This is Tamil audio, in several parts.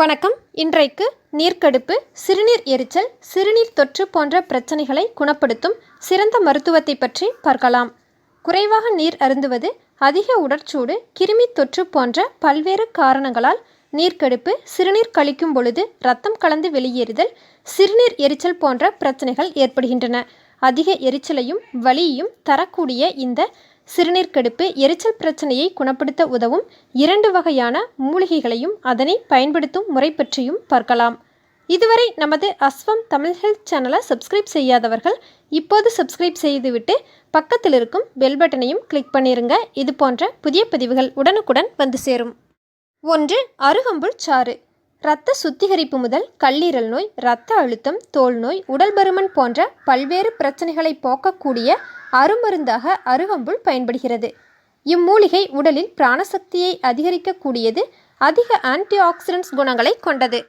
வணக்கம். இன்றைக்கு நீர்க்கடுப்பு சிறுநீர் எரிச்சல் சிறுநீர் தொற்று போன்ற பிரச்சனைகளை குணப்படுத்தும் சிறந்த மருத்துவத்தை பற்றி பார்க்கலாம். குறைவாக நீர் அருந்துவது அதிக உடற்சூடு கிருமி தொற்று போன்ற பல்வேறு காரணங்களால் நீர்க்கடுப்பு சிறுநீர் கழிக்கும் பொழுது ரத்தம் கலந்து வெளியேறுதல் சிறுநீர் எரிச்சல் போன்ற பிரச்சனைகள் ஏற்படுகின்றன. அதிக எரிச்சலையும் வலியையும் தரக்கூடிய இந்த சிறுநீர் கடுப்பு எரிச்சல் பிரச்சனையை குணப்படுத்த உதவும் இரண்டு வகையான மூலிகைகளையும் அதனை பயன்படுத்தும் முறை பற்றியும் பார்க்கலாம். இதுவரை நமது அஸ்வம் தமிழ் ஹெல்த் சேனலை சப்ஸ்கிரைப் செய்யாதவர்கள் இப்போது சப்ஸ்கிரைப் செய்துவிட்டு பக்கத்தில் இருக்கும் பெல் பட்டனையும் கிளிக் பண்ணிருங்க. இது போன்ற புதிய பதிவுகள் உடனுக்குடன் வந்து சேரும். ஒன்று அருகம்புல் சாறு. இரத்த சுத்திகரிப்பு முதல் கல்லீரல் நோய் இரத்த அழுத்தம் தோல் நோய் உடல் பருமன் போன்ற பல்வேறு பிரச்சனைகளை போக்கக்கூடிய அருமருந்தாக அருகம்புல் பயன்படுகிறது. இம்மூலிகை உடலில் பிராணசக்தியை அதிகரிக்கக்கூடியது அதிக ஆன்டி ஆக்சிடென்ட்ஸ் குணங்களை கொண்டது.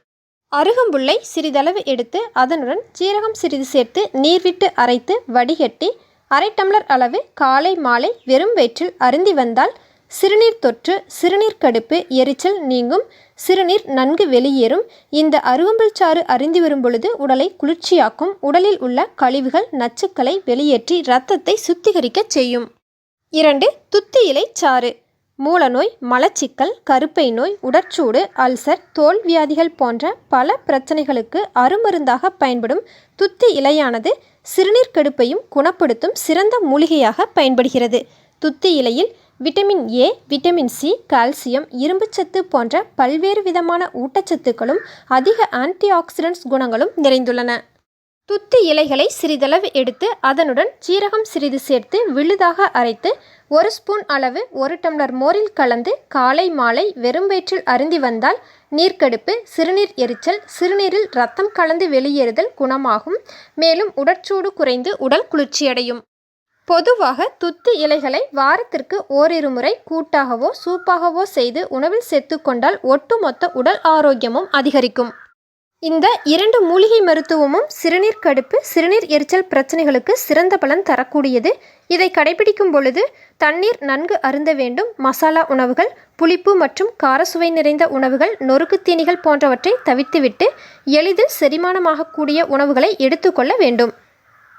அருகம்புல்லை சிறிதளவு எடுத்து அதனுடன் சீரகம் சிறிது சேர்த்து நீர் விட்டு அரைத்து வடிகட்டி அரை டம்ளர் அளவு காலை மாலை வெறும் வயிற்றில் அருந்தி வந்தால் சிறுநீர் தொற்று சிறுநீர் கடுப்பு எரிச்சல் நீங்கும். சிறுநீர் நன்கு வெளியேறும். இந்த அருகம்புல் சாறு அருந்தி வரும் பொழுது உடலை குளிர்ச்சியாக்கும். உடலில் உள்ள கழிவுகள் நச்சுக்களை வெளியேற்றி இரத்தத்தை சுத்திகரிக்க செய்யும். இரண்டு துத்தி இலை சாறு. மூலநோய் மலச்சிக்கல் கருப்பை நோய் உடற்சூடு அல்சர் தோல் வியாதிகள் போன்ற பல பிரச்சனைகளுக்கு அருமருந்தாக பயன்படும் துத்தி இலையானது சிறுநீர் கடுப்பையும் குணப்படுத்தும் சிறந்த மூலிகையாக பயன்படுகிறது. துத்தி இலையில் vitamin A vitamin C calcium இரும்புச்சத்து போன்ற பல்வேறு விதமான ஊட்டச்சத்துக்களும் அதிக ஆன்டி ஆக்சிடென்ட்ஸ் குணங்களும் நிறைந்துள்ளன. துத்தி இலைகளை சிறிதளவு எடுத்து அதனுடன் சீரகம் சிறிது சேர்த்து விழுதாக அரைத்து ஒரு ஸ்பூன் அளவு ஒரு டம்ளர் மோரில் கலந்து காலை மாலை வெறும் வயிற்றில் அருந்தி வந்தால் நீர்க்கடுப்பு சிறுநீர் எரிச்சல் சிறுநீரில் ரத்தம் கலந்து வெளியேறுதல் குணமாகும். மேலும் உடற்சூடு குறைந்து உடல் குளிர்ச்சியடையும். பொதுவாக துத்தி இலைகளை வாரத்திற்கு ஓரிரு முறை கூட்டாகவோ சூப்பாகவோ செய்து உணவில் சேர்த்துக்கொண்டால் ஒட்டுமொத்த உடல் ஆரோக்கியமும் அதிகரிக்கும். இந்த இரண்டு மூலிகை மருத்துவமும் சிறுநீர் கடுப்பு சிறுநீர் எரிச்சல் பிரச்சனைகளுக்கு சிறந்த பலன் தரக்கூடியது. இதை கடைபிடிக்கும் பொழுது தண்ணீர் நன்கு அருந்த வேண்டும். மசாலா உணவுகள் புளிப்பு மற்றும் காரசுவை நிறைந்த உணவுகள் நொறுக்கு தீனிகள் போன்றவற்றை தவிர்த்துவிட்டு எளிதில் செரிமானமாகக்கூடிய உணவுகளை எடுத்துக்கொள்ள வேண்டும்.